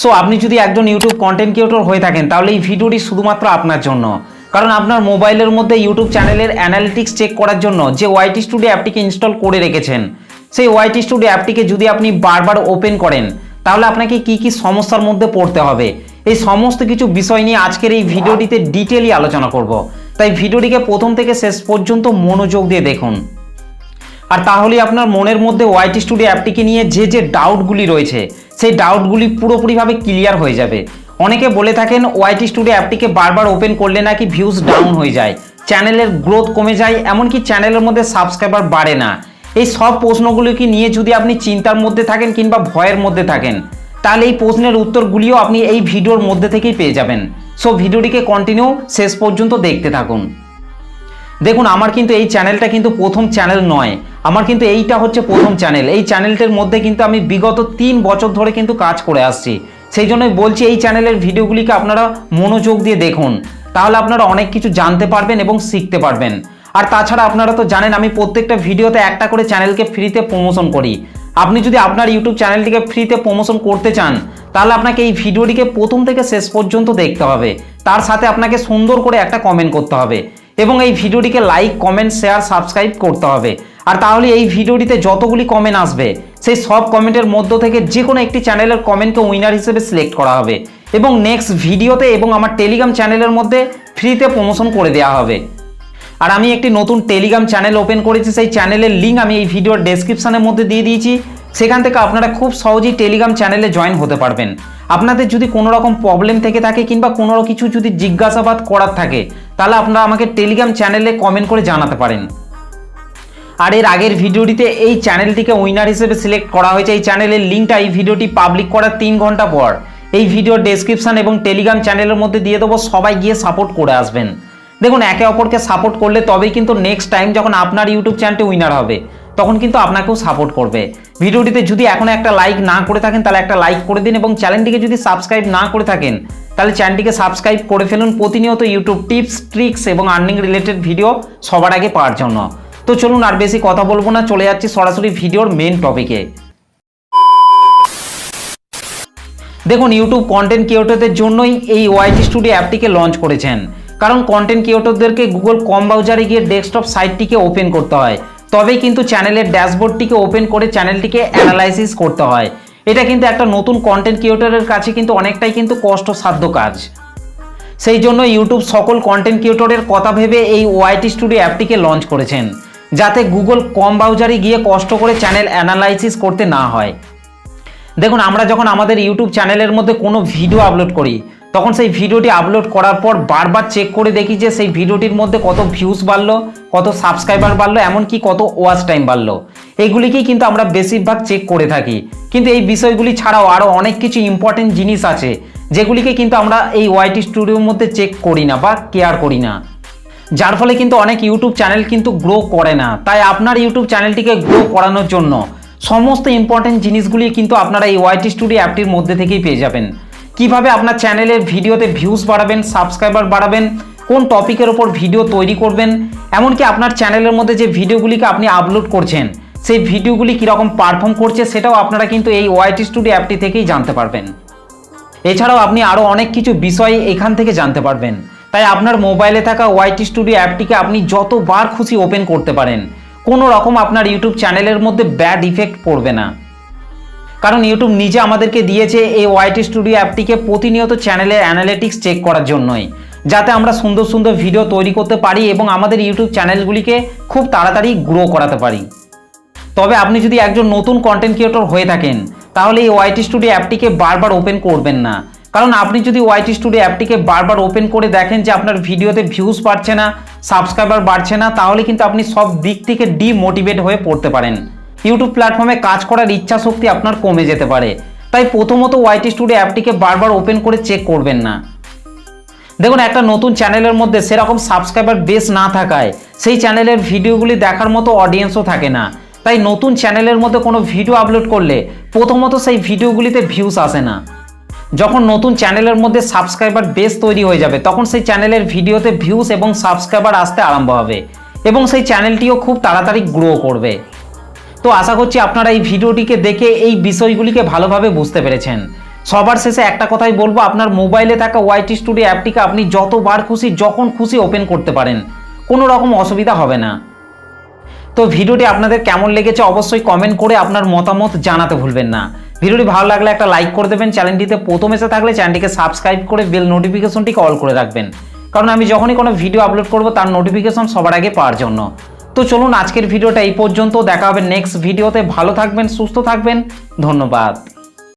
So আপনি যদি একজন ইউটিউব কন্টেন্ট ক্রিয়েটর হয়ে থাকেন, তাহলে এই ভিডিওটি শুধুমাত্র আপনার জন্য। কারণ আপনার মোবাইলের মধ্যে ইউটিউব চ্যানেলের অ্যানালিটিক্স চেক করার জন্য যে ওয়াইটি স্টুডিও অ্যাপটিকে ইনস্টল করে রেখেছেন, সেই ওয়াইটি স্টুডিও অ্যাপটিকে যদি আপনি বারবার ওপেন করেন, তাহলে আপনাকে কি কি সমস্যার মধ্যে পড়তে হবে? এই সমস্ত কিছু বিষয় নিয়ে আজকের এই ভিডিওটিতে ডিটেলি আলোচনা করব। তাই ভিডিওটিকে প্রথম থেকে শেষ পর্যন্ত মনোযোগ দিয়ে দেখুন। আর তাহলে আপনার মনের মধ্যে ওয়াইটি স্টুডিও অ্যাপটিকে নিয়ে যে যে ডাউটগুলি রয়েছে, সেই ডাউটগুলি পুরোপুরিভাবে ক্লিয়ার হয়ে যাবে। অনেকে বলে থাকেন ওয়াইটি স্টুডিও অ্যাপটিকে বারবার ওপেন করলে নাকি ভিউজ ডাউন হয়ে যায় চ্যানেলের গ্রোথ কমে যায়, এমনকি চ্যানেলের মধ্যে সাবস্ক্রাইবার বাড়ে না। এই সব প্রশ্নগুলিকে নিয়ে যদি আপনি চিন্তার মধ্যে থাকেন কিংবা ভয়ের মধ্যে থাকেন, তাহলে এই প্রশ্নের উত্তরগুলিও আপনি এই ভিডিওর মধ্যে থেকেই পেয়ে যাবেন। সো ভিডিওটিকে কন্টিনিউ শেষ পর্যন্ত দেখতে থাকুন। দেখুন, আমার কিন্তু এই চ্যানেলটা কিন্তু প্রথম চ্যানেল নয়। আমার কিন্তু এইটা হচ্ছে প্রথম চ্যানেল এই চ্যানেলটার মধ্যে কিন্তু আমি বিগত তিন বছর ধরে কিন্তু কাজ করে আসছি। সেই জন্যই বলছি এই চ্যানেলের ভিডিওগুলিকে আপনারা মনোযোগ দিয়ে দেখুন। তাহলে আপনারা অনেক কিছু জানতে পারবেন এবং শিখতে পারবেন। আর তাছাড়া আপনারা তো জানেন, আমি প্রত্যেকটা ভিডিওতে একটা করে চ্যানেলকে ফ্রিতে প্রমোশন করি। আপনি যদি আপনার ইউটিউব চ্যানেলটিকে ফ্রিতে প্রমোশন করতে চান, তাহলে আপনাকে এই ভিডিওটিকে প্রথম থেকে শেষ পর্যন্ত দেখতে হবে। তার সাথে আপনাকে সুন্দর করে একটা কমেন্ট করতে হবে। এবং এই ভিডিওটিকে লাইক কমেন্ট শেয়ার সাবস্ক্রাইব করতে হবে। আর তাহলে এই ভিডিওটিতে যতগুলি কমেন্ট আসবে, সেই সব কমেন্টের মধ্য থেকে যে কোনো একটি চ্যানেলের কমেন্টকে উইনার হিসেবে সিলেক্ট করা হবে এবং নেক্সট ভিডিওতে এবং আমার টেলিগ্রাম চ্যানেলের মধ্যে ফ্রিতে প্রমোশন করে দেওয়া হবে। আর আমি একটি নতুন টেলিগ্রাম চ্যানেল ওপেন করেছি, সেই চ্যানেলের লিঙ্ক আমি এই ভিডিওর ডেসক্রিপশনের মধ্যে দিয়ে দিয়েছি। সেখান থেকে আপনারা খুব সহজেই টেলিগ্রাম চ্যানেলে জয়েন হতে পারবেন। আপনাদের যদি কোনো রকম প্রবলেম থেকে থাকে কিংবা কোনো কিছু যদি জিজ্ঞাসাবাদ করার থাকে, তাহলে আপনারা আমাকে টেলিগ্রাম চ্যানেলে কমেন্ট করে জানাতে পারেন। আর এর আগের ভিডিওটিতে এই চ্যানেলটিকে উইনার হিসেবে সিলেক্ট করা হয়েছে। এই চ্যানেলের লিঙ্কটা এই ভিডিওটি পাবলিক করার তিন ঘণ্টা পর। এই ভিডিওর ডেসক্রিপশন এবং টেলিগ্রাম চ্যানেলের মধ্যে দিয়ে দেবো। সবাই গিয়ে সাপোর্ট করে আসবেন। দেখুন, একে অপরকে সাপোর্ট করলে তবেই কিন্তু নেক্সট টাইম যখন আপনার ইউটিউব চ্যানেলটি উইনার হবে, তখন কিন্তু আপনাকেও সাপোর্ট করবে। ভিডিওটিতে যদি এখনও একটা লাইক না করে থাকেন, তাহলে একটা লাইক করে দিন এবং চ্যানেলটিকে যদি সাবস্ক্রাইব না করে থাকেন, তাহলে চ্যানেলটিকে সাবস্ক্রাইব করে ফেলুন। প্রতিনিয়ত ইউটিউব টিপস ট্রিক্স এবং আর্নিং রিলেটেড ভিডিও সবার আগে পাওয়ার জন্য। তো চলুন আর বেশি কথা বলব না, চলে যাচ্ছি সরাসরি ভিডিওর মেন টপিকে দেখুন ইউটিউব কন্টেন্ট ক্রিয়েটরদের জন্যই এই ওয়াইটি স্টুডিও অ্যাপটিকে লঞ্চ করেছেন। কারণ কন্টেন্ট ক্রিয়েটরদেরকে গুগল কম ব্রাউজারে গিয়ে ডেস্কটপ সাইটটিকে ওপেন করতে হয়। তবেই কিন্তু চ্যানেলের ড্যাশবোর্ডটিকে ওপেন করে চ্যানেলটিকে অ্যানালাইসিস করতে হয়। এটা কিন্তু একটা নতুন কন্টেন্ট ক্রিয়েটরের কাছে কিন্তু অনেকটাই কিন্তু কষ্টসাধ্য কাজ। সেই জন্য ইউটিউব সকল কন্টেন্ট ক্রিয়েটরের কথা ভেবে এই ওয়াইটি স্টুডিও অ্যাপটিকে লঞ্চ করেছেন। যাতে গুগল কম ব্রাউজারে গিয়ে কষ্ট করে চ্যানেল অ্যানালাইসিস করতে না হয়। দেখুন, আমরা যখন আমাদের ইউটিউব চ্যানেলের মধ্যে কোনো ভিডিও আপলোড করি, তখন সেই ভিডিওটি আপলোড করার পর বারবার চেক করে দেখি যে সেই ভিডিওটির মধ্যে কত ভিউজ বাড়লো, কত সাবস্ক্রাইবার বাড়লো, এমনকি কত ওয়াচ টাইম বাড়লো। এইগুলিকেই কিন্তু আমরা বেশিরভাগ চেক করে থাকি। কিন্তু এই বিষয়গুলি ছাড়াও আরও অনেক কিছু ইম্পর্টেন্ট জিনিস আছে, যেগুলিকে কিন্তু আমরা এই ওয়াইটি স্টুডিওর মধ্যে চেক করি না বা কেয়ার করি না। যার ফলে কিন্তু অনেক ইউটিউব চ্যানেল কিন্তু গ্রো করে না। তাই আপনার ইউটিউব চ্যানেলটিকে গ্রো করানোর জন্য সমস্ত ইম্পর্টেন্ট জিনিসগুলি কিন্তু আপনারা এই ওয়াইটি স্টুডিও অ্যাপটির মধ্যে থেকেই পেয়ে যাবেন। কীভাবে আপনার চ্যানেলের ভিডিওতে ভিউজ বাড়াবেন সাবস্ক্রাইবার বাড়াবেন, কোন টপিকের ওপর ভিডিও তৈরি করবেন, এমনকি আপনার চ্যানেলের মধ্যে যে ভিডিওগুলিকে আপনি আপলোড করছেন, সেই ভিডিওগুলি কীরকম পারফর্ম করছে সেটাও আপনারা কিন্তু এই ওয়াইটি স্টুডিও অ্যাপটি থেকেই জানতে পারবেন। এছাড়াও আপনি আরও অনেক কিছু বিষয় এখান থেকে জানতে পারবেন। তাই আপনার মোবাইলে থাকা ওয়াইটি স্টুডিও অ্যাপটিকে আপনি যতবার খুশি ওপেন করতে পারেন। কোনো রকম আপনার ইউটিউব চ্যানেলের মধ্যে ব্যাড ইফেক্ট পড়বে না। কারণ ইউটিউব নিজে আমাদেরকে দিয়েছে এই ওয়াইটি স্টুডিও অ্যাপটিকে প্রতিনিয়ত চ্যানেলের অ্যানালিটিক্স চেক করার জন্যই। যাতে আমরা সুন্দর সুন্দর ভিডিও তৈরি করতে পারি এবং আমাদের ইউটিউব চ্যানেলগুলিকে খুব তাড়াতাড়ি গ্রো করাতে পারি। তবে আপনি যদি একজন নতুন কন্টেন্ট ক্রিয়েটর হয়ে থাকেন, তাহলে এই ওয়াইটি স্টুডিও অ্যাপটিকে বারবার ওপেন করবেন না। কারণ আপনি যদি ওয়াইটি স্টুডিও অ্যাপটিকে বারবার ওপেন করে দেখেন যে আপনার ভিডিওতে ভিউজ বাড়ছে না সাবস্ক্রাইবার বাড়ছে না, তাহলে কিন্তু আপনি সব দিক থেকে ডিমোটিভেট হয়ে পড়তে পারেন। ইউটিউব প্ল্যাটফর্মে কাজ করার ইচ্ছা শক্তি আপনার কমে যেতে পারে। তাই প্রথমত ওয়াইটি স্টুডিও অ্যাপটিকে বারবার ওপেন করে চেক করবেন না। দেখুন, একটা নতুন চ্যানেলের মধ্যে সেরকম সাবস্ক্রাইবার বেস না থাকায় সেই চ্যানেলের ভিডিওগুলি দেখার মতো অডিয়েন্সও থাকে না। তাই নতুন চ্যানেলের মধ্যে কোনো ভিডিও আপলোড করলে প্রথমত সেই ভিডিওগুলিতে ভিউস আসে না। যখন নতুন চ্যানেলের মধ্যে সাবস্ক্রাইবার বেস তৈরি হয়ে যাবে, তখন সেই চ্যানেলের ভিডিওতে ভিউস এবং সাবস্ক্রাইবার আসতে আরম্ভ হবে এবং সেই চ্যানেলটিও খুব তাড়াতাড়ি গ্রো করবে। তো আশা করছি আপনারা এই ভিডিওটিকে দেখে এই বিষয়গুলিকে ভালোভাবে বুঝতে পেরেছেন। সবার শেষে একটা কথাই বলব, আপনার মোবাইলে থাকা ওয়াইটি স্টুডিও অ্যাপটিকে আপনি যতবার খুশি, যখন খুশি ওপেন করতে পারেন, কোনো রকম অসুবিধা হবে না। তো ভিডিওটি আপনাদের কেমন লেগেছে অবশ্যই কমেন্ট করে আপনার মতামত জানাতে ভুলবেন না। ভিডিওটি ভালো লাগলে একটা লাইক করে দেবেন। চ্যানেলটিতে প্রথম এসে থাকলে চ্যানেলটিকে সাবস্ক্রাইব করে বেল নোটিফিকেশনটিকে অল করে রাখবেন। কারণ আমি যখনই কোনো ভিডিও আপলোড করব, তার নোটিফিকেশন সবার আগে পাওয়ার জন্য। তো চলুন আজকের ভিডিওটা এই পর্যন্ত। দেখা হবে নেক্সট ভিডিওতে ভালো থাকবেন, সুস্থ থাকবেন। ধন্যবাদ।